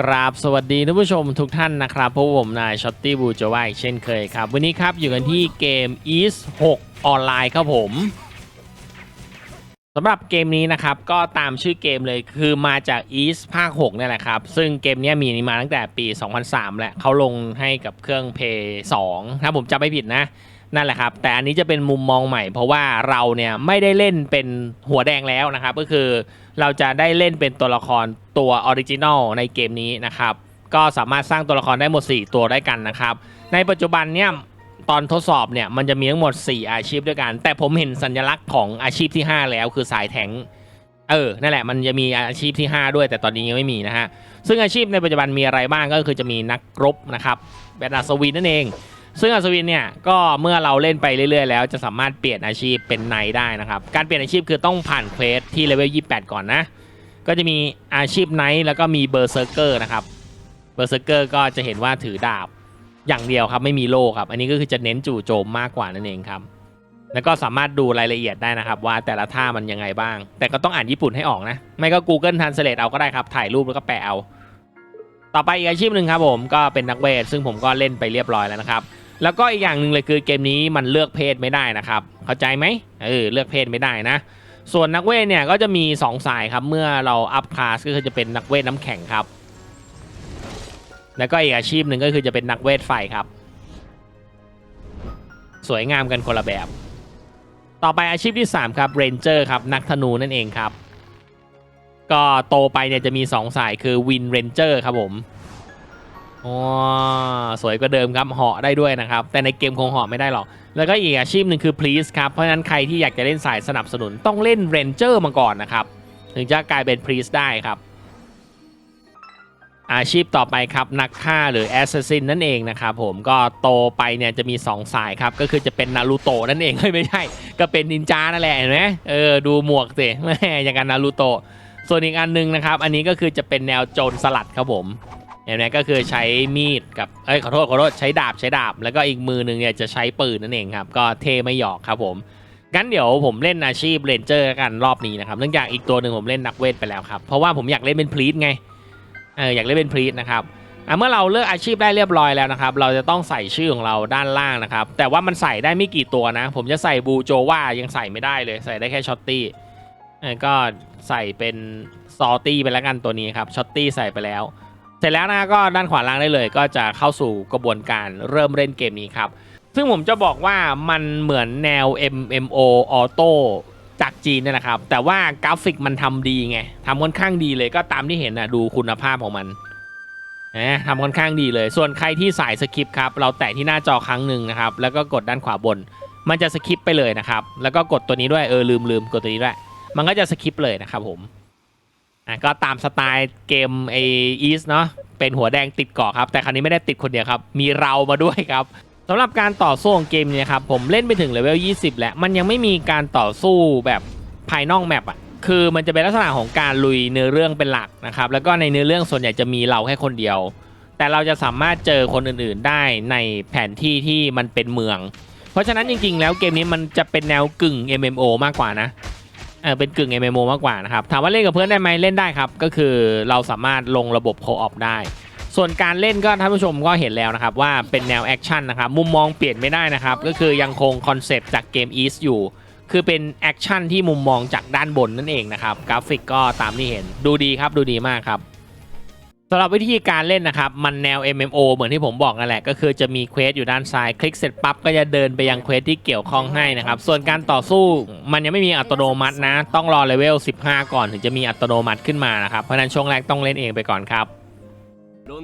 กราบสวัสดีท่านผู้ชมทุกท่านนะครับพบผมนายช็อตตี้บูจวาอีกเช่นเคยครับ วันนี้ครับอยู่กันที่เกม East 6 ออนไลน์ครับผมสำหรับเกมนี้นะครับก็ตามชื่อเกมเลยคือมาจาก East ภาค6นี่แหละครับ ซึ่งเกมนี้มีมาตั้งแต่ปี 2003แล้วเขาลงให้กับเครื่อง Play 2ถ้าผมจำไม่ผิดนะ นั่นแหละครับ แต่อันนี้จะเป็นมุมมองใหม่ เพราะว่าเราเนี่ยไม่ได้เล่นเป็นหัวแดงแล้วนะครับ ก็คือ เราจะได้เล่นเป็นตัวละครตัวออริจินอลในเกมนี้นะครับ ก็สามารถสร้างตัวละครได้หมด 4 ตัวได้กันนะครับ ในปัจจุบันเนี่ยตอนทดสอบเนี่ยมันจะมีทั้งหมด 4 อาชีพด้วยกัน แต่ผมเห็นสัญลักษณ์ของอาชีพที่ 5 แล้วคือสายแทงเออ นั่นแหละ มันจะมีอาชีพที่ 5 ด้วย แต่ตอนนี้ยังไม่มีนะฮะ ซึ่งอาชีพในปัจจุบันมีอะไรบ้างก็คือจะมีนักรบนะครับ แบบอัศวินนั่นเอง ซึ่งอัศวินเนี่ยก็เมื่อเราเล่นไปเรื่อยๆ แล้วจะสามารถเปลี่ยนอาชีพเป็นไนท์ได้นะครับ การเปลี่ยนอาชีพคือต้องผ่านเควสที่เลเวล 28 ก่อนนะ ก็จะมีอาชีพไนท์แล้วก็มีเบอร์เซอร์เกอร์นะครับเบอร์เซอร์เกอร์ก็จะเห็นว่าถือดาบอย่างเดียวครับไม่มีโล่ครับ อันนี้ก็คือจะเน้นจู่โจมมากกว่านั่นเองครับ แล้วก็สามารถดูรายละเอียดได้นะครับ ว่าแต่ละท่ามันยังไงบ้าง แต่ก็ต้องอ่านญี่ปุ่นให้ออกนะ ไม่ก็ Google Translate เอาก็ได้ครับถ่ายรูปแล้วก็แปะเอา ต่อไปอีกอาชีพหนึ่งครับผมก็เป็นนักเวทซึ่งผมก็เล่นไปเรียบร้อยแล้วนะครับ แล้วก็อีกอย่างหนึ่งเลยคือเกมนี้มันเลือกเพศไม่ได้นะครับ เข้าใจไหมเออเลือกเพศไม่ได้นะ ส่วนนักเวทเนี่ยก็จะมี 2 สายครับ เมื่อเราอัพคลาสก็คือจะเป็นนักเวทน้ำแข็งครับ แล้วก็อีกอาชีพหนึ่งก็คือจะเป็นนักเวทไฟครับ สวยงามกันคนละแบบ ต่อไปอาชีพที่ 3 ครับเรนเจอร์ครับนักธนูนั่นเองครับ ก็โตไปเนี่ยจะมี 2 สายคือวินเรนเจอร์ครับผม อ๋อสวยกว่าเดิมครับเหาะได้ด้วยนะครับ แต่ในเกมคงเหาะไม่ได้หรอก แล้วก็อีกอาชีพหนึ่งคือ Priest ครับ เพราะฉะนั้นใครที่อยากจะเล่นสายสนับสนุนต้องเล่น Ranger มาก่อนนะครับ ถึงจะกลายเป็น Priest ได้ครับ อาชีพต่อไปครับนักฆ่าหรือ Assassin นั่นเองนะครับผมก็โตไปเนี่ยจะมี 2 สายครับ ก็คือจะเป็นนารูโตะนั่นเองเฮ้ยไม่ใช่ ก็เป็นนินจานั่นแหละเห็นไหมเออดูหมวกสิแม่อย่างกันนารูโตะส่วนอีกอันหนึงนะครับ อันนี้ก็คือจะเป็นแนวโจรสลัดครับผม เห็นไหมก็คือใช้มีดกับเอ้ยขอโทษขอโทษใช้ดาบใช้ดาบ แล้วก็อีกมือหนึ่งเนี่ยจะใช้ปืนนั่นเองครับ ก็เทไม่หยอกครับผมงั้นเดี๋ยวผมเล่นอาชีพเรนเจอร์กันรอบนี้นะครับเนื่องจากอีกตัวหนึ่งผมเล่นนักเวทไปแล้วครับเพราะว่าผมอยากเล่นเป็นพลีทไงเอออยากเล่นเป็นพลีทนะครับเมื่อเราเลือกอาชีพได้เรียบร้อยแล้วนะครับ เราจะต้องใส่ชื่อของเราด้านล่างนะครับ แต่ว่ามันใส่ได้ไม่กี่ตัวนะ ผมจะใส่บูโจว่ายังใส่ไม่ได้เลยใส่ได้แค่ช็อตตี้ก็ใส่เป็นซอตี้ไปแล้วกันตัวนี้ครับช็อตตี้ใส่ไปแล้ว เสร็จแล้วนะก็ด้านขวาล่างได้เลย ก็จะเข้าสู่กระบวนการเริ่มเล่นเกมนี้ครับ ซึ่งผมจะบอกว่ามันเหมือนแนว MMO ออโต้จากจีนเนี่ยนะครับ แต่ว่ากราฟิกมันทำดีไงทำค่อนข้างดีเลยก็ตามที่เห็นนะดูคุณภาพของมันนะทำค่อนข้างดีเลย ส่วนใครที่สายสคริปต์ครับ เราแตะที่หน้าจอครั้งหนึ่งนะครับ แล้วก็กดด้านขวาบน มันจะสคริปต์ไปเลยนะครับ แล้วก็กดตัวนี้ด้วย เออลืมลืมกดตัวนี้ด้วย มันก็จะสคริปต์เลยนะครับผม อะก็ตามสไตล์เกมไออีสเนาะเป็นหัวแดงติดเกาะครับ แต่ครั้นี้ไม่ได้ติดคนเดียวครับ มีเรามาด้วยครับสำหรับการต่อสู้ของเกมเนี้ครับผมเล่นไปถึงเลเวล 20 แล้ว มันยังไม่มีการต่อสู้แบบภายนอกแมปอะคือมันจะเป็นลักษณะของการลุยเนื้อเรื่องเป็นหลักนะครับ แล้วก็ในเนื้อเรื่องส่วนใหญ่จะมีเราแค่คนเดียว แต่เราจะสามารถเจอคนอื่นๆได้ในแผนที่ที่มันเป็นเมือง เพราะฉะนั้นจริงๆ แล้วเกมนี้มันจะเป็นแนวกึ่ง MMO มากกว่านะ เออเป็นกึ่ง MMO มากกว่านะครับถามว่าเล่นกับเพื่อนได้ไหมเล่นได้ครับ ก็คือเราสามารถลงระบบโคออปได้ ส่วนการเล่นก็ท่านผู้ชมก็เห็นแล้วนะครับ ว่าเป็นแนวแอคชั่นนะครับมุมมองเปลี่ยนไม่ได้นะครับ ก็คือยังคงคอนเซปต์จากเกม East อยู่ คือเป็นแอคชั่นที่มุมมองจากด้านบนนั่นเองนะครับกราฟิกก็ตามที่เห็นดูดีครับดูดีมากครับ สำหรับวิธีการเล่นนะครับ มันแนว MMO เหมือนที่ผมบอกนั่นแหละ ก็คือจะมีเควสอยู่ด้านซ้าย คลิกเสร็จปั๊บก็จะเดินไปยังเควสที่เกี่ยวข้องให้นะครับ ส่วนการต่อสู้มันยังไม่มีอัตโนมัตินะ ต้องรอเลเวล 15 ก่อนถึงจะมีอัตโนมัติขึ้นมานะครับ เพราะฉะนั้นช่วงแรกต้องเล่นเองไปก่อนครับ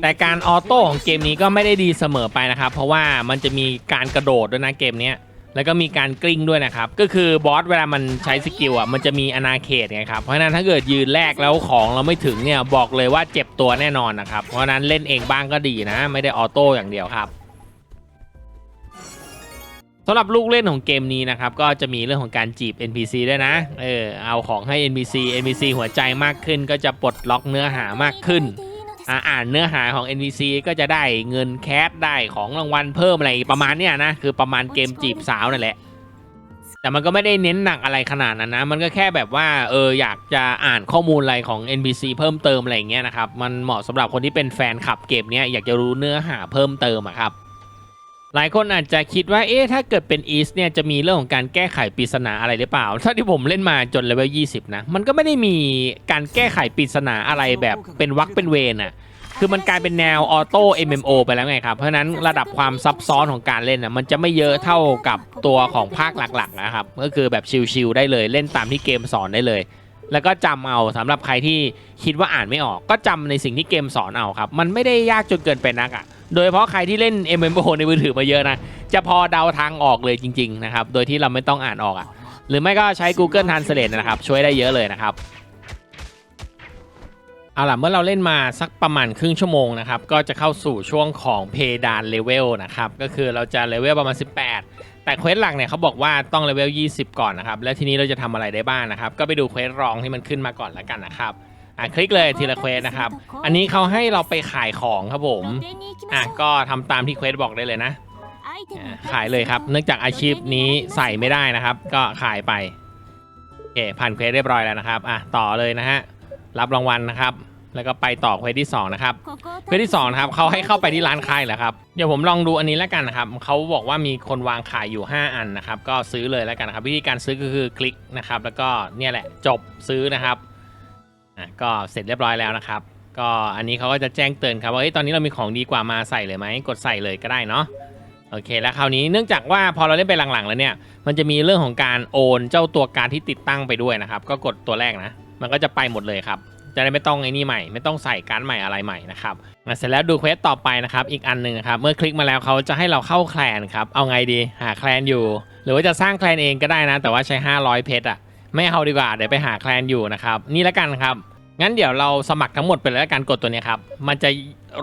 แต่การออโต้ของเกมนี้ก็ไม่ได้ดีเสมอไปนะครับ เพราะว่ามันจะมีการกระโดดด้วยนะเกมเนี้ย แล้วก็มีการกลิ้งด้วยนะครับ ก็คือบอสเวลามันใช้สกิลอะมันจะมีอนาเขตไงครับเพราะฉะนั้นถ้าเกิดยืนแรกแล้วของเราไม่ถึงเนี่ยบอกเลยว่าเจ็บตัวแน่นอนนะครับ เพราะฉะนั้นเล่นเองบ้างก็ดีนะ ไม่ได้ออโต้อย่างเดียวครับสำหรับลูกเล่นของเกมนี้นะครับก็จะมีเรื่องของการจีบ NPC ด้วยนะเออเอาของให้ NPC NPC หัวใจมากขึ้นก็จะปลดล็อกเนื้อหามากขึ้น อ่านเนื้อหาของ NPC ก็จะได้เงินแคสได้ของรางวัลเพิ่มอะไรประมาณเนี้ยนะคือประมาณเกมจีบสาวนั่นแหละ แต่มันก็ไม่ได้เน้นหนักอะไรขนาดนั้นนะ มันก็แค่แบบว่าเอออยากจะอ่านข้อมูลอะไรของ NPC เพิ่มเติมอะไรอย่างเงี้ยนะครับ มันเหมาะสำหรับคนที่เป็นแฟนคลับเกมเนี้ยอยากจะรู้เนื้อหาเพิ่มเติมอะครับ หลายคนอาจจะคิดว่าเอ๊ะถ้าเกิดเป็นอีสเนี่ยจะมีเรื่องของการแก้ไขปริศนาอะไรหรือเปล่าถ้าที่ผมเล่นมาจนเลเวล20 นะ มันก็ไม่ได้มีการแก้ไขปริศนาอะไรแบบเป็นวักเป็นเวรอะคือมันกลายเป็นแนวออโต้ MMO ไปแล้วไงครับ เพราะฉะนั้นระดับความซับซ้อนของการเล่นอะมันจะไม่เยอะเท่ากับตัวของภาคหลักๆนะครับ ก็คือแบบชิลๆได้เลยเล่นตามที่เกมสอนได้เลย แล้วก็จำเอาสำหรับใครที่คิดว่าอ่านไม่ออก ก็จำในสิ่งที่เกมสอนเอาครับ มันไม่ได้ยากจนเกินไปนักอะ โดยเฉพาะใครที่เล่น MMO ในมือถือมาเยอะนะ จะพอเดาทางออกเลยจริง ๆ นะครับ โดยที่เราไม่ต้องอ่านออกอะ หรือไม่ก็ใช้ Google Translate นะครับ ช่วยได้เยอะเลยนะครับเอาล่ะเมื่อเราเล่นมาสักประมาณครึ่งชั่วโมงนะครับก็จะเข้าสู่ช่วงของเพดานเลเวลนะครับก็คือเราจะเลเวลประมาณ 18 แต่เควสหลักเนี่ยเขาบอกว่าต้องเลเวล 20 ก่อนนะครับ แล้วทีนี้เราจะทำอะไรได้บ้างนะครับ ก็ไปดูเควสรองที่มันขึ้นมาก่อนแล้วกันนะครับอะคลิกเลยทีละเควสนะครับ อันนี้เขาให้เราไปขายของครับผมอะก็ทำตามที่เควสบอกได้เลยนะอะขายเลยครับ เนื่องจากอาชีพนี้ใส่ไม่ได้นะครับ ก็ขายไปโอเคผ่านเควสเรียบร้อยแล้วนะครับอะต่อเลยนะฮะรับรางวัลนะครับ แล้วก็ไปต่อเควสที่ 2 นะครับเควสที่2นะครับเขาให้เข้าไปที่ร้านขายเหรอครับเดี๋ยวผมลองดูอันนี้แล้วกันนะครับเขาบอกว่ามีคนวางขายอยู่ 5 อันนะครับ ก็ซื้อเลยแล้วกันนะครับ วิธีการซื้อก็คือคลิกนะครับ แล้วก็เนี่ยแหละจบซื้อนะครับอะก็เสร็จเรียบร้อยแล้วนะครับ ก็อันนี้เขาก็จะแจ้งเตือนครับว่าเฮ้ยตอนนี้เรามีของดีกว่ามาใส่เลยไหมกดใส่เลยก็ได้เนาะโอเคแล้วคราวนี้เนื่องจากว่าพอเราเล่นไปหลังๆ แล้วเนี่ย มันจะมีเรื่องของการโอนเจ้าตัวการดที่ติดตั้งไปด้วยนะครับ ก็กดตัวแรกนะ มันก็จะไปหมดเลยครับ จะได้ไม่ต้องไอ้นี่ใหม่ ไม่ต้องใส่การ์ดใหม่อะไรใหม่นะครับเสร็จแล้วดูเควสต่อไปนะครับ อีกอันหนึ่งนะครับ เมื่อคลิกมาแล้วเขาจะให้เราเข้าแคลนครับ เอาไงดี หาแคลนอยู่ หรือว่าจะสร้างแคลนเองก็ได้นะ แต่ว่าใช้ 500 เพชรอะ ไม่เอาดีกว่า เดี๋ยวไปหาแคลนอยู่นะครับ นี่แล้วกันครับ งั้นเดี๋ยวเราสมัครทั้งหมดไปเลยแล้วกันกดตัวนี้ครับ มันจะ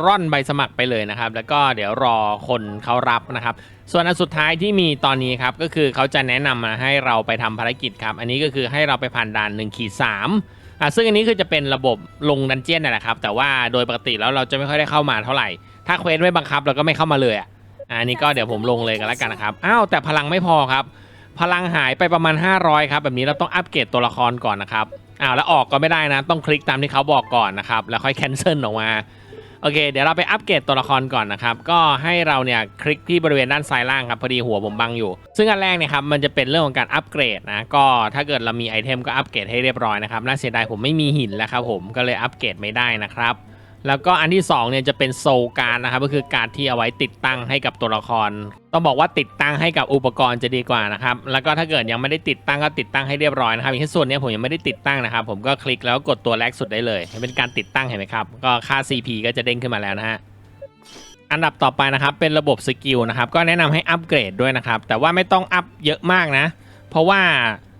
ร่อนใบสมัครไปเลยนะครับ แล้วก็เดี๋ยวรอคนเขารับนะครับ ส่วนอันสุดท้ายที่มีตอนนี้ครับ ก็คือเขาจะแนะนำมาให้เราไปทำภารกิจครับ อันนี้ก็คือให้เราไปผ่านด่าน1ขีด3 อะซึ่งอันนี้คือจะเป็นระบบลงดันเจียนนั่นแหละครับ แต่ว่าโดยปกติแล้วเราจะไม่ค่อยได้เข้ามาเท่าไหร่ ถ้าเควสไม่บังคับเราก็ไม่เข้ามาเลยอะอะอันนี้ก็เดี๋ยวผมลงเลยกันแล้วกันนะครับ อ้าวแต่พลังไม่พอครับ พลังหายไปประมาณ 500 ครับ แบบนี้เราต้องอัปเกรดตัวละครก่อนนะครับ อ้าวแล้วออกก็ไม่ได้นะ ต้องคลิกตามที่เขาบอกก่อนนะครับ แล้วค่อยแคนเซิลออกมา โอเค เดี๋ยวเราไปอัปเกรดตัวละครก่อนนะครับ ก็ให้เราเนี่ยคลิกที่บริเวณด้านซ้ายล่างครับ พอดีหัวผมบังอยู่ ซึ่งอันแรกเนี่ยครับ มันจะเป็นเรื่องของการอัปเกรดนะ ก็ถ้าเกิดเรามีไอเทมก็อัปเกรดให้เรียบร้อยนะครับ น่าเสียดายผมไม่มีหินแล้วครับผม ก็เลยอัปเกรดไม่ได้นะครับ แล้วก็อันที่2เนี่ยจะเป็นโซลการ์ดนะครับก็คือการดที่เอาไว้ติดตั้งให้กับตัวละคร ต้องบอกว่าติดตั้งให้กับอุปกรณ์จะดีกว่านะครับแล้วก็ถ้าเกิดยังไม่ได้ติดตั้งก็ติดตั้งให้เรียบร้อยนะครับอย่างเช่นส่วนนี้ผมยังไม่ได้ติดตั้งนะครับ ผมก็คลิกแล้วกดตัวแรกสุดได้เลย เป็นการติดตั้งเห็นไหมครับก็ค่า CP ก็จะเด้งขึ้นมาแล้วนะฮะอันดับต่อไปนะครับเป็นระบบสกิลนะครับก็แนะนำให้อัปเกรดด้วยนะครับแต่ว่าไม่ต้องอัพเยอะมากนะ เพราะว่า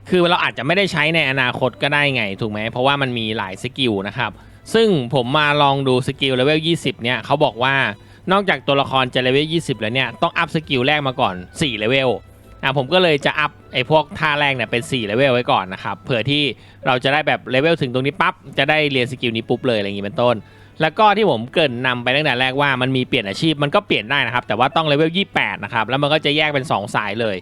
คือเราอาจจะไม่ได้ใช้ในอนาคตก็ได้ไงถูกไหมเพราะว่ามันมีหลายสกิลนะครับ ซึ่งผมมาลองดูสกิลเลเวล 20 เนี่ยเขาบอกว่านอกจากตัวละครจะเลเวล 20 แล้วเนี่ยต้องอัพสกิลแรกมาก่อน4เลเวลอะผมก็เลยจะอัพไอ้พวกท่าแรกเนี่ยเป็น4เลเวลไว้ก่อนนะครับเผื่อที่เราจะได้แบบเลเวลถึงตรงนี้ปั๊บจะได้เรียนสกิลนี้ปุ๊บเลยอะไรอย่างงี้เป็นต้น แล้วก็ที่ผมเกินนำไปตั้งแต่แรกว่ามันมีเปลี่ยนอาชีพมันก็เปลี่ยนได้นะครับแต่ว่าต้องเลเวล 28 นะครับแล้วมันก็จะแยกเป็น 2 สายเลย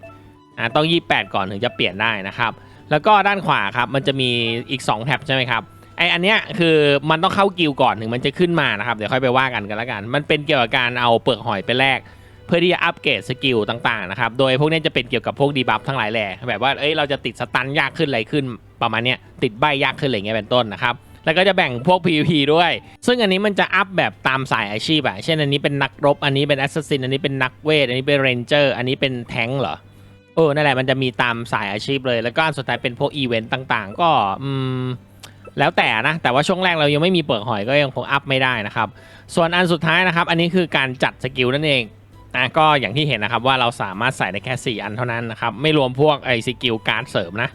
อะต้อง 28 ก่อนถึงจะเปลี่ยนได้นะครับแล้วก็ด้านขวาครับมันจะมีอีก 2 แท็บใช่ไหมครับ ไออันเนี้ยคือมันต้องเข้ากิลก่อนถึงมันจะขึ้นมานะครับ เดี๋ยวค่อยไปว่ากันกันล้วกัน มันเป็นเกี่ยวกับการเอาเปลือกหอยไปแลกเพื่อที่จะอัปเกรดสกิลต่างๆนะครับ โดยพวกนี้จะเป็นเกี่ยวกับพวกดีบัฟทั้งหลายแหล่แบบว่า เอ้ย เราจะติดสตันยากขึ้นอะไรขึ้นประมาณเนี้ย ติดใบยากขึ้นอะไรเงี้ยเป็นต้นนะครับ แล้วก็จะแบ่งพวก PVP ด้วย ซึ่งอันนี้มันจะอัพแบบตามสายอาชีพอะเช่นอันนี้เป็นนักรบ อันนี้เป็นแอสซัสซิน อันนี้เป็นนักเวท อันนี้เป็นเรนเจอร์ อันนี้เป็นแทงค์เหรอ เออ นั่นแหละ มันจะมีตามสายอาชีพเลย แล้วก็อันสุดท้ายเป็นพวกอีเวนต์ต่าง ๆ ก็ อืม แล้วแต่นะ แต่ว่าช่วงแรกเรายังไม่มีเปลือกหอยก็ยังคงอัพไม่ได้นะครับ ส่วนอันสุดท้ายนะครับ อันนี้คือการจัดสกิลนั่นเองนะก็อย่างที่เห็นนะครับว่าเราสามารถใส่ได้แค่ 4 อันเท่านั้นนะครับ ไม่รวมพวกไอสกิลการเสริมนะ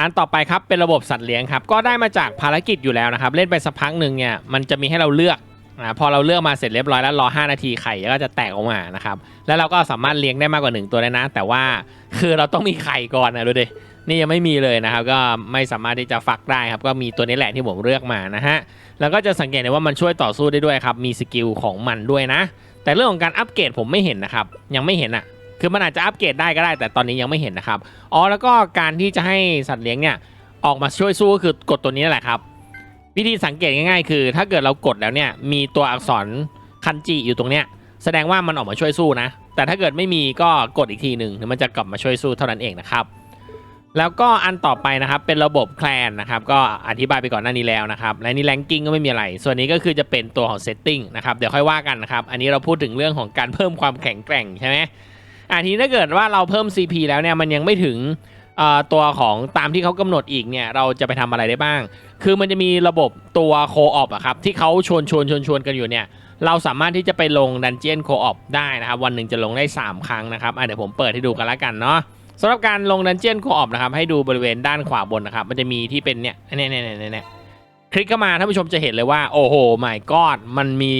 อันต่อไปครับเป็นระบบสัตว์เลี้ยงครับ ก็ได้มาจากภารกิจอยู่แล้วนะครับ เล่นไปสักพักหนึ่งเนี่ยมันจะมีให้เราเลือก อ่าพอเราเลือกมาเสร็จเรียบร้อยแล้วรอ 5 นาทีไข่ก็จะแตกออกมานะครับแล้วเราก็สามารถเลี้ยงได้มากกว่า 1 ตัวได้นะ แต่ว่าคือเราต้องมีไข่ก่อนนะดูดินี่ยังไม่มีเลยนะครับ ก็ไม่สามารถที่จะฟักได้ครับ ก็มีตัวนี้แหละที่ผมเลือกมานะฮะแล้วก็จะสังเกตได้ว่ามันช่วยต่อสู้ได้ด้วยครับมีสกิลของมันด้วยนะ แต่เรื่องของการอัปเกรดผมไม่เห็นนะครับ ยังไม่เห็นอะคือมันอาจจะอัปเกรดได้ก็ได้ แต่ตอนนี้ยังไม่เห็นนะครับอ๋อแล้วก็การที่จะให้สัตว์เลี้ยงเนี่ยออกมาช่วยสู้ก็คือกดตัวนี้แหละครับ วิธีสังเกตง่ายๆ คือ ถ้าเกิดเรากดแล้วเนี่ยมีตัวอักษรคันจิอยู่ตรงเนี้ยแสดงว่ามันออกมาช่วยสู้นะ แต่ถ้าเกิดไม่มีก็กดอีกทีหนึ่งมันจะกลับมาช่วยสู้เท่านั้นเองนะครับแล้วก็อันต่อไปนะครับเป็นระบบแคลนนะครับก็อธิบายไปก่อนหน้านี้แล้วนะครับและนี่แรงกิ้งก็ไม่มีอะไร ส่วนนี้ก็คือจะเป็นตัวของเซตติ้งนะครับเดี๋ยวค่อยว่ากันนะครับอันนี้เราพูดถึงเรื่องของการเพิ่มความแข็งแกร่งใช่ไหมอะทีนี้ถ้าเกิดว่าเราเพิ่ม CP แล้วเนี่ยมันยังไม่ถึง ตัวของตามที่เขากำหนดอีกเนี่ยเราจะไปทำอะไรได้บ้าง คือมันจะมีระบบตัวโคออปอะครับที่เขาชวนชวนชวนชวนกันอยู่เนี่ยเราสามารถที่จะไปลงดันเจียนโคออปได้นะครับ วันหนึ่งจะลงได้ 3 ครั้งนะครับเดี๋ยวผมเปิดให้ดูกันละกันเนาะสำหรับการลงดันเจียนโคออปนะครับให้ดูบริเวณด้านขวาบนนะครับ มันจะมีที่เป็นเนี่ยเนี่ยเนี่ยเนี่ยเนี่ยคลิกเข้ามาท่านผู้ชมจะเห็นเลยว่าโอ้โหไม่กอดมันมี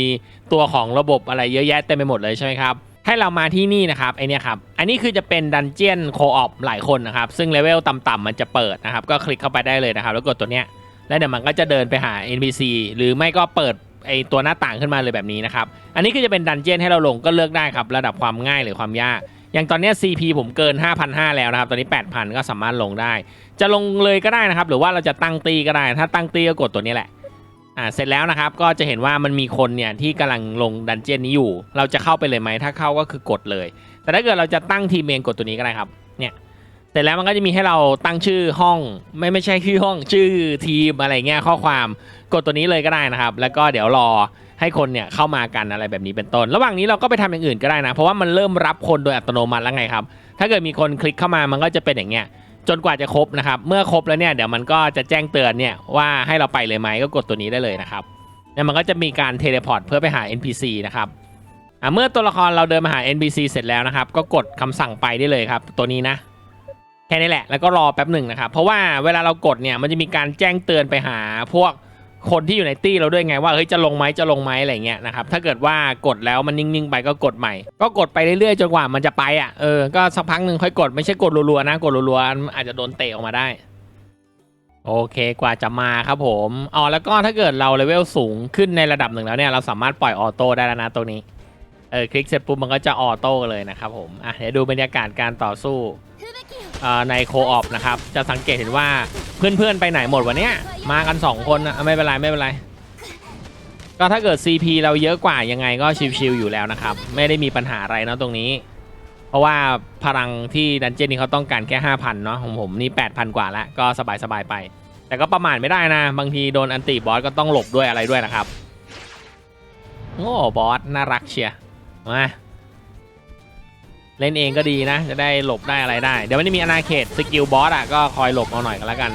ตัวของระบบอะไรเยอะแยะเต็มไปหมดเลยใช่ไหมครับ ให้เรามาที่นี่นะครับไอเนี่ยครับอันนี้คือจะเป็นดันเจียนโคออปหลายคนนะครับ ซึ่งเลเวลต่ำๆมันจะเปิดนะครับ ก็คลิกเข้าไปได้เลยนะครับ แล้วกดตัวเนี้ยแล้วเดี๋ยวมันก็จะเดินไปหา NPC หรือไม่ก็เปิดไอตัวหน้าต่างขึ้นมาเลยแบบนี้นะครับ อันนี้คือจะเป็นดันเจียนให้เราลงก็เลือกได้ครับ ระดับความง่ายหรือความยาก อย่างตอนเนี้ย CP ผมเกิน 5,500 แล้วนะครับ ตอนนี้ 8,000 ก็สามารถลงได้ จะลงเลยก็ได้นะครับ หรือว่าเราจะตั้งตีก็ได้ ถ้าตั้งตีก็กดตัวนี้แหละ อ่าเสร็จแล้วนะครับก็จะเห็นว่ามันมีคนเนี่ยที่กำลังลงดันเจียนนี้อยู่ เราจะเข้าไปเลยไหมถ้าเข้าก็คือกดเลย แต่ถ้าเกิดเราจะตั้งทีมเองกดตัวนี้ก็ได้ครับเนี่ยเสร็จแล้วมันก็จะมีให้เราตั้งชื่อห้องไม่ไม่ใช่ชื่อห้องชื่อทีมอะไรเงี้ยข้อความกดตัวนี้เลยก็ได้นะครับ แล้วก็เดี๋ยวรอให้คนเนี่ยเข้ามากันอะไรแบบนี้เป็นต้น ระหว่างนี้เราก็ไปทำอย่างอื่นก็ได้นะ เพราะว่ามันเริ่มรับคนโดยอัตโนมัติแล้วไงครับ ถ้าเกิดมีคนคลิกเข้ามามันก็จะเป็นอย่างเงี้ย จนกว่าจะครบนะครับ เมื่อครบแล้วเนี่ยเดี๋ยวมันก็จะแจ้งเตือนเนี่ยว่าให้เราไปเลยไหมก็กดตัวนี้ได้เลยนะครับเนี่ยมันก็จะมีการเทเลพอร์ตเพื่อไปหา NPC นะครับอ่าเมื่อตัวละครเราเดินมาหา NPC เสร็จแล้วนะครับ ก็กดคำสั่งไปได้เลยครับ ตัวนี้นะแค่นี้แหละแล้วก็รอแป๊บหนึ่งนะครับ เพราะว่าเวลาเรากดเนี่ยมันจะมีการแจ้งเตือนไปหาพวก คนที่อยู่ในตี้เราด้วยไงว่าเฮ้ยจะลงไหมจะลงไหมอะไรเงี้ยนะครับถ้าเกิดว่ากดแล้วมันนิ่งๆไปก็กดใหม่ ก็กดไปเรื่อยๆจนกว่ามันจะไปอะเออก็สักพักหนึ่งค่อยกดไม่ใช่กดรัวๆนะกดรัวๆอาจจะโดนเตะออกมาได้ โอเคกว่าจะมาครับผมอ๋อแล้วก็ถ้าเกิดเราเลเวลสูงขึ้นในระดับหนึ่งแล้วเนี่ยเราสามารถปล่อยออโต้ได้แล้วนะตัวนี้ เออคลิกเสร็จปุ๊บมันก็จะออโต้เลยนะครับผมอะเดี๋ยวดูบรรยากาศการต่อสู้ในโคออปนะครับ จะสังเกตเห็นว่าเพื่อนๆไปไหนหมดวันเนี้ยมากัน 2 คนนะไม่เป็นไรไม่เป็นไร ก็ถ้าเกิด CP เราเยอะกว่ายังไงก็ชิวๆอยู่แล้วนะครับ ไม่ได้มีปัญหาอะไรเนาะตรงนี้ เพราะว่าพลังที่ดันเจี้ยนนี้เขาต้องการแค่ 5,000 เนาะของผมนี่ 8,000 กว่าแล้วก็สบายๆไป แต่ก็ประมาทไม่ได้นะ บางทีโดนอันติบอสก็ต้องหลบด้วยอะไรด้วยนะครับโอ้บอสน่ารักเชียร์ มาเล่นเองก็ดีนะ จะได้หลบได้อะไรได้ เดี๋ยวมันจะมีอนาเขตสกิลบอสอะก็คอยหลบเอาหน่อยก็แล้วกัน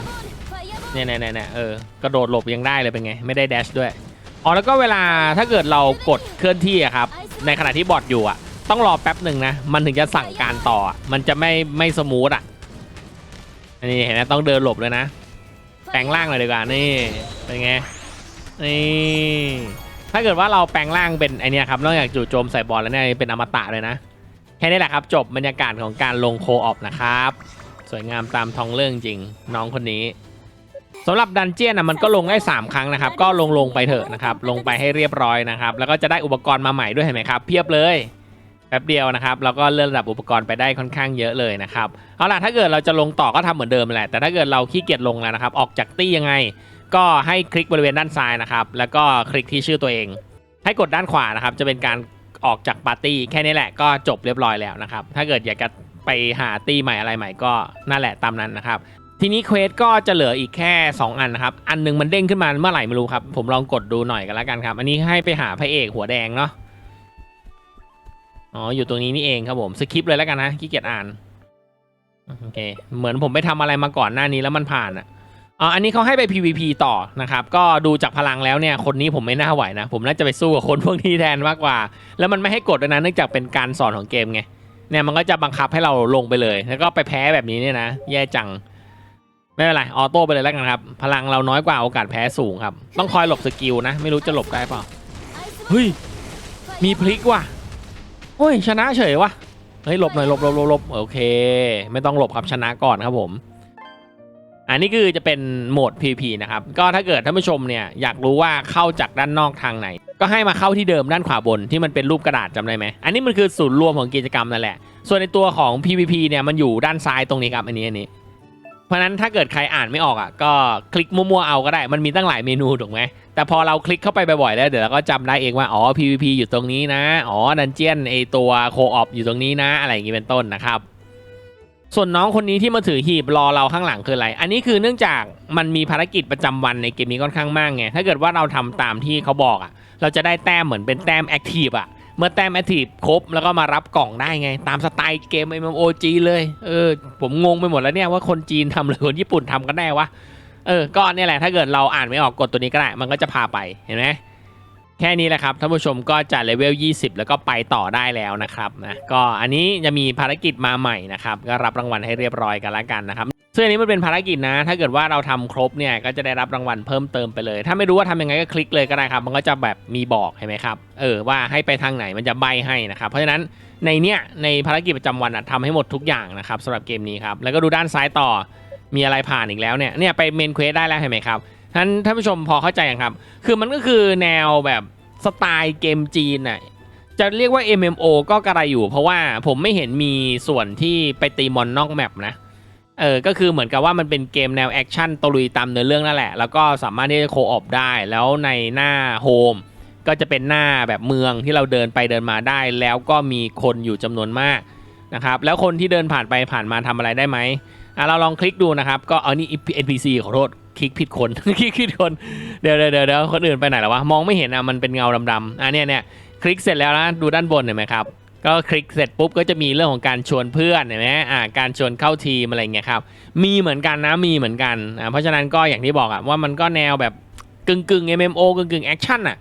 เนี่ยเนี่ยเนี่ยเออกระโดดหลบยังได้เลยเป็นไง ไม่ได้แดชด้วยอ๋อแล้วก็เวลาถ้าเกิดเรากดเคลื่อนที่อะครับ ในขณะที่บอทอยู่อะต้องรอแป๊บหนึ่งนะ มันถึงจะสั่งการต่อ มันจะไม่ไม่สมูทอะอันนี้เห็นไหมต้องเดินหลบเลยนะ แปลงร่างเลยดีกว่านี่เป็นไงนี่ ถ้าเกิดว่าเราแปลงร่างเป็นไอเนี้ยครับนอกจากจู่โจมใส่บอลแล้วเนี่ยเป็นอมตะเลยนะ แค่นี้แหละครับ จบบรรยากาศของการลงโคออปนะครับ สวยงามตามท้องเรื่องจริง น้องคนนี้สำหรับดันเจียนนะมันก็ลงได้ 3 ครั้งนะครับ ก็ลงลงไปเถอะนะครับ ลงไปให้เรียบร้อยนะครับ แล้วก็จะได้อุปกรณ์มาใหม่ด้วยเห็นไหมครับ เพียบเลยแป๊บเดียวนะครับแล้วก็เลื่อนระดับอุปกรณ์ไปได้ค่อนข้างเยอะเลยนะครับเอาล่ะถ้าเกิดเราจะลงต่อก็ทำเหมือนเดิมแหละแต่ถ้าเกิดเราขี้เกียจลงแล้วนะครับ ออกจากตี้ยังไง ก็ให้คลิกบริเวณด้านซ้ายนะครับ แล้วก็คลิกที่ชื่อตัวเอง ให้กดด้านขวานะครับ จะเป็นการออกจากปาร์ตี้แค่นี้แหละก็จบเรียบร้อยแล้วนะครับ ถ้าเกิดอยากจะไปหาตี้ใหม่อะไรใหม่ก็นั่นแหละตามนั้นนะครับ ทีนี้เควสก็จะเหลืออีกแค่ 2 อันนะครับ อันหนึงมันเด้งขึ้นมาเมื่อไหร่ไม่รู้ครับ ผมลองกดดูหน่อยกันแล้วกันครับ อันนี้ให้ไปหาพระเอกหัวแดงเนาะอ๋ออยู่ตรงนี้นี่เองครับผมสคิปเลยแล้วกันนะขี้เกียจอ่านโอเคเหมือนผมไปทำอะไรมาก่อนหน้านี้แล้วมันผ่านอะ อันนี้เขาให้ไป PVP ต่อนะครับ ก็ดูจากพลังแล้วเนี่ย คนนี้ผมไม่น่าไหวนะ ผมน่าจะไปสู้กับคนพวกนี้แทนมากกว่า แล้วมันไม่ให้กดด้วยนะเนื่องจากเป็นการสอนของเกมไง เนี่ยมันก็จะบังคับให้เราลงไปเลย แล้วก็ไปแพ้แบบนี้เนี่ยนะ แย่จัง ไม่เป็นไร ออโต้ไปเลยแล้วกันครับ พลังเราน้อยกว่าโอกาสแพ้สูงครับ ต้องคอยหลบสกิลนะ ไม่รู้จะหลบได้เปล่า เฮ้ย มีพลิกว่ะโอ้ยชนะเฉยว่ะ เฮ้ยหลบหน่อยหลบหลบหลบโอเค ไม่ต้องหลบครับชนะก่อนครับผม อันนี้คือจะเป็นโหมด PVP นะครับ ก็ถ้าเกิดท่านผู้ชมเนี่ยอยากรู้ว่าเข้าจากด้านนอกทางไหน ก็ให้มาเข้าที่เดิมด้านขวาบนที่มันเป็นรูปกระดาษจำได้ไหม อันนี้มันคือศูนย์รวมของกิจกรรมนั่นแหละ ส่วนในตัวของ PVP เนี่ยมันอยู่ด้านซ้ายตรงนี้ครับอันนี้อันนี้ เพราะฉะนั้นถ้าเกิดใครอ่านไม่ออกอะก็คลิกมั่วๆเอาก็ได้ มันมีตั้งหลายเมนูถูกไหมแต่พอเราคลิกเข้าไปบ่อยๆแล้วเดี๋ยวเราก็จำได้เองว่าอ๋อ PVP อยู่ตรงนี้นะ อ๋อดันเจียนไอตัวโคออฟอยู่ตรงนี้นะ อะไรอย่างนี้เป็นต้นนะครับ ส่วนน้องคนนี้ที่มาถือหีบรอเราข้างหลังคืออะไร อันนี้คือเนื่องจากมันมีภารกิจประจำวันในเกมนี้ค่อนข้างมากไง ถ้าเกิดว่าเราทำตามที่เขาบอกอะ เราจะได้แต้มเหมือนเป็นแต้มแอคทีฟอะ เมื่อแต้มแอคทีฟครบแล้วก็มารับกล่องได้ไง ตามสไตล์เกม MMOG เลย เออ ผมงงไปหมดแล้วเนี่ยว่าคนจีนทำหรือคนญี่ปุ่นทำกันแน่วะ เออ ก็เนี่ยแหละ ถ้าเกิดเราอ่านไม่ออกกดตัวนี้ก็ได้ มันก็จะพาไป เห็นไหม แค่นี้แหละครับท่านผู้ชมก็จะเลเวล 20 แล้วก็ไปต่อได้แล้วนะครับนะก็อันนี้จะมีภารกิจมาใหม่นะครับก็รับรางวัลให้เรียบร้อยกันแล้วกันนะครับซึ่งอันนี้มันเป็นภารกิจนะ ถ้าเกิดว่าเราทำครบเนี่ยก็จะได้รับรางวัลเพิ่มเติมไปเลย ถ้าไม่รู้ว่าทำยังไงก็คลิกเลยก็ได้ครับ มันก็จะแบบมีบอกเห็นไหมครับเออว่าให้ไปทางไหนมันจะใบให้นะครับเพราะฉะนั้นในเนี้ยในภารกิจประจำวันอะทำให้หมดทุกอย่างนะครับสำหรับเกมนี้ครับแล้วก็ดูด้านซ้ายต่อมีอะไรผ่านอีกแล้วเนี่ยเนี่ยไปเมนเควสได้แล้วเห็นไหมครับ ท่านท่านผู้ชมพอเข้าใจยังครับ คือมันก็คือแนวแบบสไตล์เกมจีนน่ะจะเรียกว่า MMO ก็กระไรอยู่ เพราะว่าผมไม่เห็นมีส่วนที่ไปตีมอนนอกแมปนะเออก็คือเหมือนกับว่ามันเป็นเกมแนวแอคชั่นตลุยตามเนื้อเรื่องนั่นแหละ แล้วก็สามารถที่จะโคออปได้แล้วในหน้าโฮมก็จะเป็นหน้าแบบเมืองที่เราเดินไปเดินมาได้ แล้วก็มีคนอยู่จำนวนมากนะครับแล้วคนที่เดินผ่านไปผ่านมาทำอะไรได้ไหมอะเราลองคลิกดูนะครับ ก็เอานี่ NPC ขอโทษ คลิกผิดคน คลิกผิดคน เดี๋ยวเดี๋ยวเดี๋ยวคนอื่นไปไหนแล้ววะ มองไม่เห็นอะ มันเป็นเงาดำๆอะเนี่ยเนี่ยคลิกเสร็จแล้วนะ ดูด้านบนเห็นไหมครับ ก็คลิกเสร็จปุ๊บก็จะมีเรื่องของการชวนเพื่อนเห็นไหมอ่า การชวนเข้าทีมอะไรเงี้ยครับ มีเหมือนกันนะ มีเหมือนกัน อ่า เพราะฉะนั้นก็อย่างที่บอกอะว่ามันก็แนวแบบกึ่งกึ่ง MMO กึ่งกึ่งแอคชั่นอะ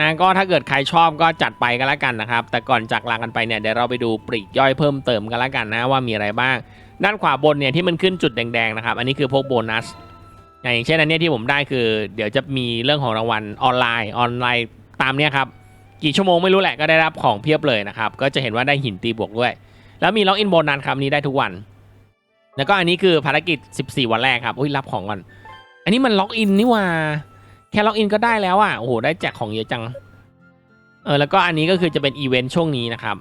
นะก็ถ้าเกิดใครชอบก็จัดไปกันแล้วกันนะครับ แต่ก่อนจากลากันไปเนี่ยเดี๋ยวเราไปดูปลีกย่อยเพิ่มเติมกันแล้วกันนะว่ามีอะไรบ้าง ด้านขวาบนเนี่ยที่มันขึ้นจุดแดงๆนะครับ อันนี้คือพวกโบนัส อย่างเช่นอันเนี้ยที่ผมได้คือ เดี๋ยวจะมีเรื่องของรางวัลออนไลน์ออนไลน์ตามเนี้ยครับกี่ชั่วโมงไม่รู้แหละก็ได้รับของเพียบเลยนะครับ ก็จะเห็นว่าได้หินตีบวกด้วย แล้วมีล็อกอินโบนัสครับนี้ได้ทุกวัน แล้วก็อันนี้คือภารกิจ 14 วันแรกครับอุ้ยรับของก่อน อันนี้มันล็อกอินนี่ว่า แค่ล็อกอินก็ได้แล้วอะโอ้โหได้แจกของเยอะจังเออแล้วก็อันนี้ก็คือจะเป็นอีเวนต์ช่วงนี้นะครับ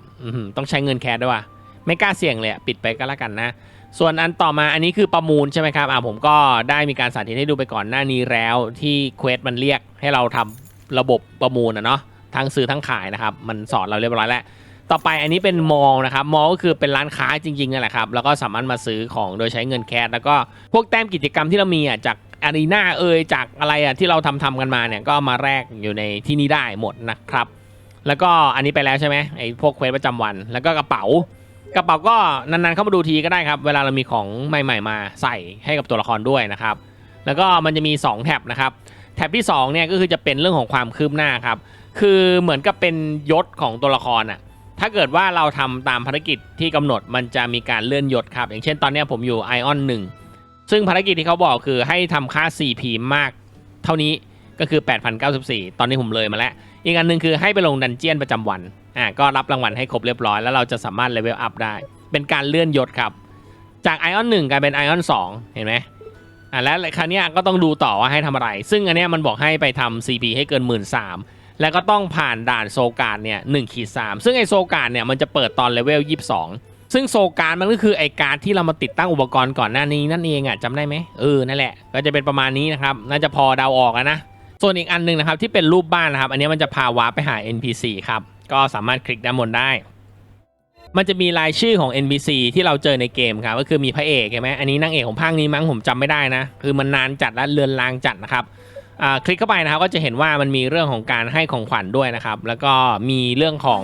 ต้องใช้เงินแคสด้วยว่ะไม่กล้าเสี่ยงเลยอะปิดไปก็แล้วกันนะ ส่วนอันต่อมาอันนี้คือประมูลใช่ไหมครับอ่าผมก็ได้มีการสาธิตให้ดูไปก่อนหน้านี้แล้วที่เควสมันเรียกให้เราทำระบบประมูลนะเนาะทั้งซื้อทั้งขายนะครับมันสอนเราเรียบร้อยแล้วต่อไปอันนี้เป็นมอลนะครับมอลก็คือเป็นร้านค้าจริงๆนั่นแหละครับแล้วก็สามารถมาซื้อของโดยใช้เงินแคสแล้วก็พวกแต้มกิจกรรมที่เรามีอะจากอารีนาเอยจากอะไรอะที่เราทำทำกันมาเนี่ยก็มาแลกอยู่ในที่นี้ได้หมดนะครับ แล้วก็อันนี้ไปแล้วใช่ไหมไอ้พวกเควสประจำวัน แล้วก็กระเป๋า กระเป๋าก็นานๆเข้ามาดูทีก็ได้ครับ เวลาเรามีของใหม่ ๆ มาใส่ให้กับตัวละครด้วยนะครับ แล้วก็มันจะมี 2 แท็บนะครับ แท็บที่2เนี่ยก็คือจะเป็นเรื่องของความคืบหน้าครับ คือเหมือนกับเป็นยศของตัวละครอะถ้าเกิดว่าเราทำตามภารกิจที่กำหนดมันจะมีการเลื่อนยศครับ อย่างเช่นตอนนี้ผมอยู่ไอออน1ซึ่งภารกิจที่เขาบอกคือให้ทำค่า CP มาก เท่านี้ก็คือ 8,094 ตอนนี้ผมเลยมาแล้ว อีกอันหนึ่งคือให้ไปลงดันเจียนประจำวัน อ่าก็รับรางวัลให้ครบเรียบร้อยแล้วเราจะสามารถเลเวลอัพได้ เป็นการเลื่อนยศครับ จากไอออน1กลายเป็นไอออน2เห็นไหมอ่าแล้วคราวเนี้ยก็ต้องดูต่อว่าให้ทำอะไร ซึ่งอันเนี้ยมันบอกให้ไปทำ CP ให้เกิน1 3ื่นสามแล้วก็ต้องผ่านด่านโซการเนี่ยหนึ่งขีดสามซึ่งไอโซการเนี่ยมันจะเปิดตอนเลเวล22ซึ่งโซการมันก็คือไอการที่เรามาติดตั้งอุปกรณ์ก่อนหน้านี้นั่นเองอะจำได้ไหมเออนั่นแหละก็จะเป็นประมาณนี้นะครับน่าจะพอเดาออกนะส่วนอีกอันหนึ่งนะครับที่เป็นรูปบ้านนะครับ อันนี้มันจะพาวาไปหา NPC ครับ ก็สามารถคลิกด้านบนได้ มันจะมีรายชื่อของ NPC ที่เราเจอในเกมครับก็คือมีพระเอกใช่ไหมอันนี้นางเอกของภาคนี้มั้งผมจำไม่ได้นะ คือมันนานจัดและเลือนลางจัดนะครับคลิกเข้าไปนะครับก็จะเห็นว่ามันมีเรื่องของการให้ของขวัญด้วยนะครับ แล้วก็มีเรื่องของ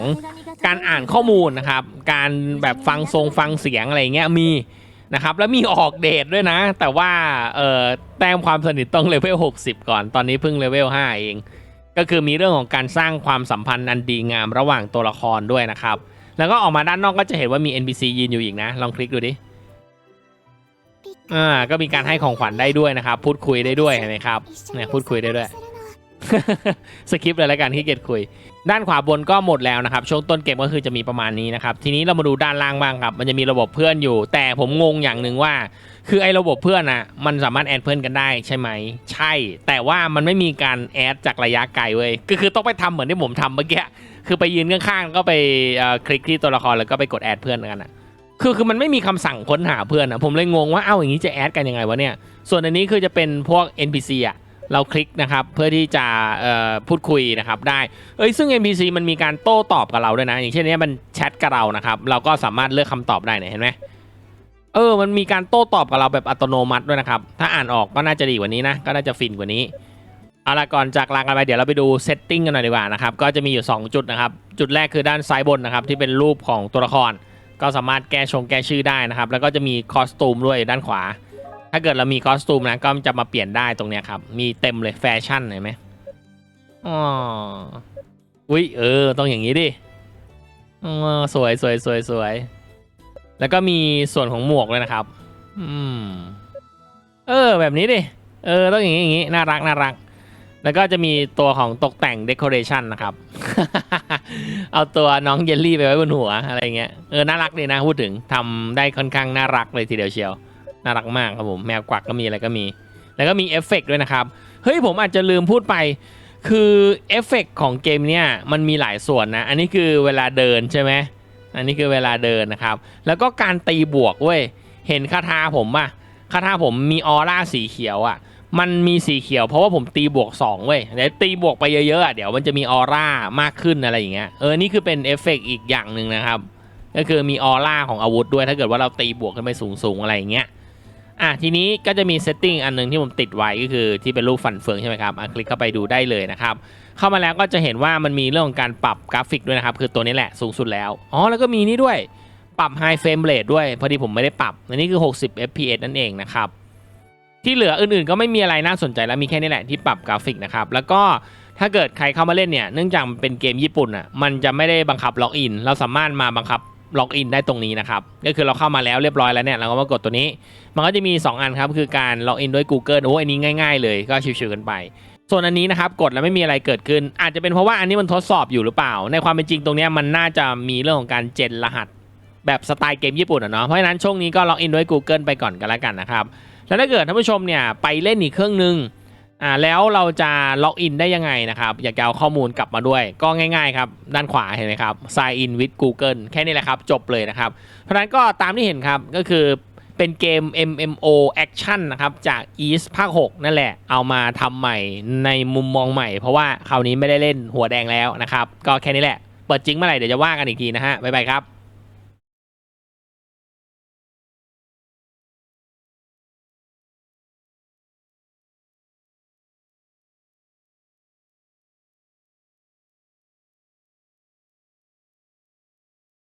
การอ่านข้อมูลนะครับ การแบบฟังทรงฟังเสียงอะไรเงี้ยมีนะครับ แล้วมีออกเดทด้วยนะ แต่ว่าแต้มความสนิทต้องเลเวล60 ก่อนตอนนี้เพิ่งเลเวล5เอง ก็คือมีเรื่องของการสร้างความสัมพันธ์อันดีงามระหว่างตัวละครด้วยนะครับ แล้วก็ออกมาด้านนอกก็จะเห็นว่ามี NPC ยืนอยู่อีกนะ ลองคลิกดูดิอ่าก็มีการให้ของขวัญได้ด้วยนะครับ พูดคุยได้ด้วยเห็นไหมครับเนี่ยพูดคุยได้ด้วยสคริปต์เลยแล้วกันที่เกียจคุย ด้านขวาบนก็หมดแล้วนะครับช่วงต้นเกมก็คือจะมีประมาณนี้นะครับทีนี้เรามาดูด้านล่างบ้างครับ มันจะมีระบบเพื่อนอยู่ แต่ผมงงอย่างหนึ่งว่า คือไอ้ระบบเพื่อนอะมันสามารถแอดเพื่อนกันได้ใช่ไหมใช่ แต่ว่ามันไม่มีการแอดจากระยะไกลเว้ยก็คือต้องไปทำเหมือนที่ผมทำเมื่อกี้คือไปยืนข้างๆก็ไปคลิกที่ตัวละครแล้วก็ไปกดแอดเพื่อนกันอะคือคือมันไม่มีคำสั่งค้นหาเพื่อนอะผมเลยงงว่าเอ้าอย่างนี้จะแอดกันยังไงวะเนี่ยส่วนอันนี้คือจะเป็นพวก NPC อะ เราคลิกนะครับเพื่อที่จะพูดคุยนะครับได้เอ้ยซึ่ง NPC มันมีการโต้ตอบกับเราด้วยนะ อย่างเช่นนี้มันแชทกับเรานะครับเราก็สามารถเลือกคำตอบได้เนี่ยเห็นไหมเออมันมีการโต้ตอบกับเราแบบอัตโนมัติด้วยนะครับถ้าอ่านออกก็น่าจะดีกว่านี้นะก็น่าจะฟินกว่านี้เอาละก่อนจากลากันไปเดี๋ยวเราไปดูเซตติ้งกันหน่อยดีกว่านะครับก็จะมีอยู่ 2 จุดนะครับ จุดแรกคือด้านซ้ายบนนะครับที่เป็นรูปของตัวละคร ก็สามารถแก้ชงแก้ชื่อได้นะครับ แล้วก็จะมีคอสตูมด้วยด้านขวา ถ้าเกิดเรามีคอสตูมนะก็จะมาเปลี่ยนได้ตรงเนี้ยครับ มีเต็มเลยแฟชั่นเห็นไหมอ๋ออุ้ยเออ ต้องอย่างนี้ดิอ๋อสวยสวยสวยสวย แล้วก็มีส่วนของหมวกเลยนะครับ อืม เออ แบบนี้ดิ เออ ต้องอย่างนี้อย่างนี้ น่ารักน่ารัก แล้วก็จะมีตัวของตกแต่งเด o r a t i o n นะครับ เอาตัวน้องเยลลี่ไปไว้บนหัวอะไรเงี้ย เออ น่ารักดีนะพูดถึงทำได้ค่อนข้างน่ารักเลยทีเดียวเชียว น่ารักมากครับผมแมวกวักก็มีอะไรก็มี แล้วก็มีเอฟเฟกต์ด้วยนะครับ เฮ้ยผมอาจจะลืมพูดไป คือเอฟเฟกต์ของเกมเนี่ยมันมีหลายส่วนนะ อันนี้คือเวลาเดินใช่ไหมอันนี้คือเวลาเดินนะครับ แล้วก็การตีบวกเว้ยเห็นคาถาผมป่ะคาถาผมมีออร่าสีเขียวอะมันมีสีเขียวเพราะว่าผมตีบวก2เว้ยเดี๋ยวตีบวกไปเยอะๆอะเดี๋ยวมันจะมีออร่ามากขึ้นอะไรอย่างเงี้ยเออนี่คือเป็นเอฟเฟกต์อีกอย่างหนึ่งนะครับ ก็คือมีออร่าของอาวุธด้วยถ้าเกิดว่าเราตีบวกขึ้นไปสูงๆอะไรอย่างเงี้ย อะทีนี้ก็จะมีเซตติ้งอันหนึงที่ผมติดไว้ก็คือที่เป็นรูปฟันเฟืองใช่ไหมครับอะคลิกเข้าไปดูได้เลยนะครับ เข้ามาแล้วก็จะเห็นว่ามันมีเรื่องของการปรับกราฟิกด้วยนะครับ คือตัวนี้แหละสูงสุดแล้ว อ๋อ แล้วก็มีนี่ด้วย ปรับ High Frame Rate ด้วย พอดีผมไม่ได้ปรับ อันนี้คือ 60 fps นั่นเองนะครับ ที่เหลืออื่นๆ ก็ไม่มีอะไรน่าสนใจแล้วมีแค่นี้แหละที่ปรับกราฟิกนะครับ แล้วก็ถ้าเกิดใครเข้ามาเล่นเนี่ย เนื่องจากมันเป็นเกมญี่ปุ่นอะ มันจะไม่ได้บังคับล็อกอิน เราสามารถมาบังคับ ล็อกอินได้ตรงนี้นะครับ ก็คือเราเข้ามาแล้วเรียบร้อยแล้วเนี่ยเราก็มากดตัวนี้ มันก็จะมี 2 อันครับคือการล็อกอินด้วย Google โอ้อันนี้ง่าย ๆ เลยก็ชิวๆกันไป ส่วนอันนี้นะครับกดแล้วไม่มีอะไรเกิดขึ้น อาจจะเป็นเพราะว่าอันนี้มันทดสอบอยู่หรือเปล่า ในความเป็นจริงตรงนี้มันน่าจะมีเรื่องของการเจนรหัส แบบสไตล์เกมญี่ปุ่นอะเนาะเพราะฉะนั้นช่วงนี้ก็ล็อกอินด้วย Google ไปก่อนกันแล้วกันนะครับแล้วถ้าเกิดท่านผู้ชมเนี่ยไปเล่นอีกเครื่องนึง อ่าแล้วเราจะล็อกอินได้ยังไงนะครับ อยากจะเอาข้อมูลกลับมาด้วย ก็ง่าย ๆ ครับ ด้านขวาเห็นไหมครับ sign in with Google แค่นี้แหละครับ จบเลยนะครับ เพราะฉะนั้นก็ตามที่เห็นครับก็คือเป็นเกม MMO Action นะครับ จาก East ภาค 6 นั่นแหละ เอามาทำใหม่ในมุมมองใหม่ เพราะว่าคราวนี้ไม่ได้เล่นหัวแดงแล้วนะครับ ก็แค่นี้แหละ เปิดจริงเมื่อไหร่เดี๋ยวจะว่ากันอีกทีนะฮะบ๊ายบายครับ